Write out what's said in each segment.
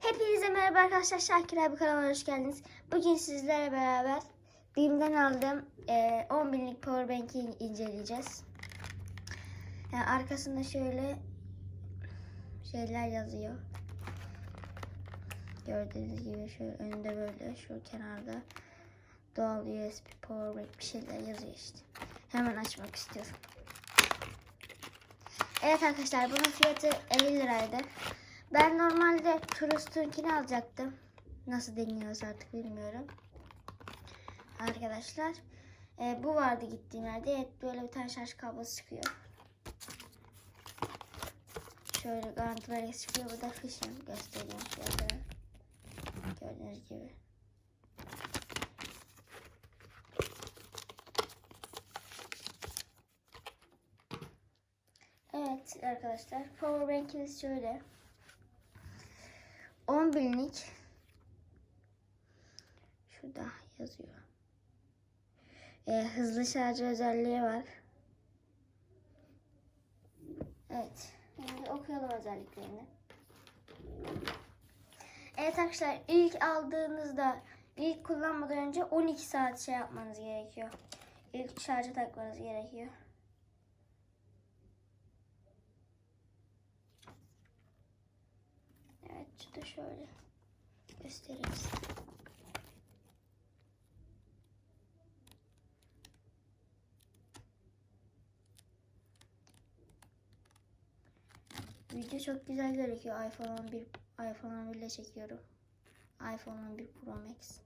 Hepinize merhaba arkadaşlar. Şakir abi kanalına hoş geldiniz. Bugün sizlerle beraber BİM'den aldığım e, 10 binlik powerbank'i inceleyeceğiz. Yani arkasında şöyle şeyler yazıyor. Gördüğünüz gibi şu önünde böyle şu kenarda doğal USB powerbank bir şeyler yazıyor işte. Hemen açmak istiyorum. Evet arkadaşlar bunun fiyatı 50 liraydı. Ben normalde Turust'unkini alacaktım. Nasıl deniyorsa artık bilmiyorum. Arkadaşlar. e, bu vardı gittiğim yerde. Evet böyle bir tane şarj kablosu çıkıyor. Şöyle garanti belgesi çıkıyor. Bu da fişim. Göstereyim şöyle. Gördüğünüz gibi. Evet arkadaşlar. Powerbank'imiz şöyle. 10 binlik. Şurada yazıyor. Ee, hızlı şarj özelliği var. Evet. Şimdi okuyalım özelliklerini. Evet arkadaşlar ilk aldığınızda ilk kullanmadan önce 12 saat şey yapmanız gerekiyor. İlk şarja takmanız gerekiyor. Evet şu da şöyle göstereyim size. Video çok güzel gözüküyor. iPhone 11 iPhone 11 ile çekiyorum. iPhone 11 Pro Max.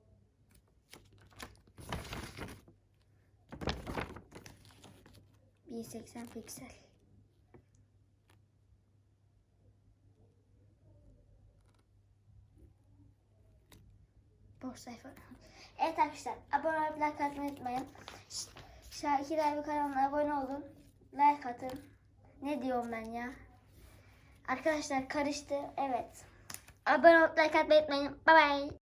...1080 piksel. Boş sayfa. Evet arkadaşlar abone olup like atmayı unutmayın. Şakir abi kanalına abone olun. Like atın. Ne diyorum ben ya? Arkadaşlar karıştı. Evet. Abone olup like atmayı unutmayın. Bye bye.